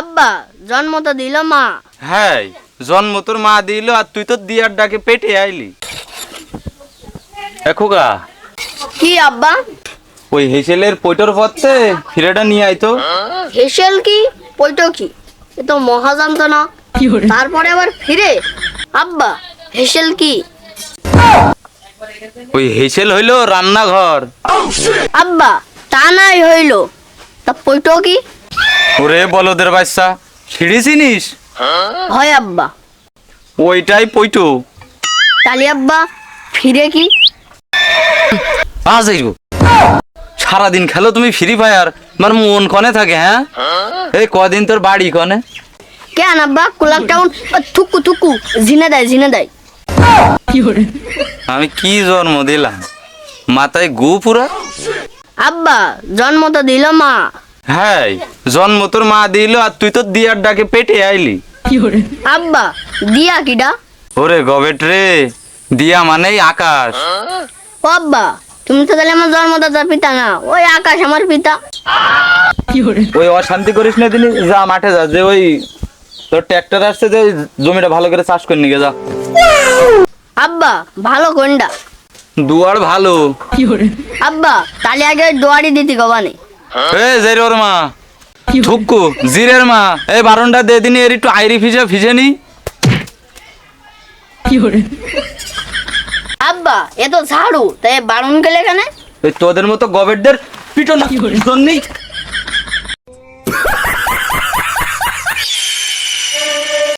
আব্বা জন্ম তো দিল মা। হ্যাঁ জন্ম তোর মা দিল আর তুই তো দিয়ার ডাকে পেটে আইলি। এখোগা কি আব্বা? ওই হেসেলের পৈটর পথে ফিরেটা নিয়ে আইতো হেসেল কি? পৈটো কি? এ তো মহাজান্ত না তারপরে আবার ফিরে? আব্বা হেসেল কি? ওই হেসেল হইল রান্নাঘর। আব্বা তা নাই হইল। তা পৈটো কি? ওরে বলদের বাচ্চা সিঁড়ি চিনিস? হয় আব্বা। ওইটাই পৈটো তালি আব্বা ফিরে কি? আজ আইব সারাদিন খেলো তুমি ফ্রি ফায়ার আমার মন কনে থাকে হ্যাঁ? এই কদিন তোর বাড়ি কনে? কেন আব্বা? কুলাক টাউন থুকু থুকু ঝিনে দেয় ঝিনে দেয়। আমি কি জন্ম দিলাম? মাথায় গু পুরা? আব্বা জন্ম তো দিল মা। হ্যাঁ জন্ম তোর মা দিল আর তুই তো দিয়ার ডাকে পেটে আইলি। আব্বা দিয়া কিডা? ওরে গবেট রে দিয়া মানেই আকাশ। ও আব্বা তুমি তো তাহলে আমার জন্মদাতা পিতা না ওই আকাশ আমার পিতা। ওই অশান্তি করিস না দিনি যা মাঠে যা যে ওই তোর ট্রাক্টর আসছে যে ওই জমিটা ভালো করে চাষ করে নিয়ে যা। আব্বা ভালো কোনটা দুয়ার ভালো। আব্বা তাহলে আগে দোয়ারি দিতি গবানে এ ওর মা থুক্কু জিরের মা এই দে দিনি এর একটু আইরি ফিজে ফিজে নি। আব্বা এ তো ঝাড়ু তাই বারণ গেলে তোদের মতো গবেটদের পিটন জন্যই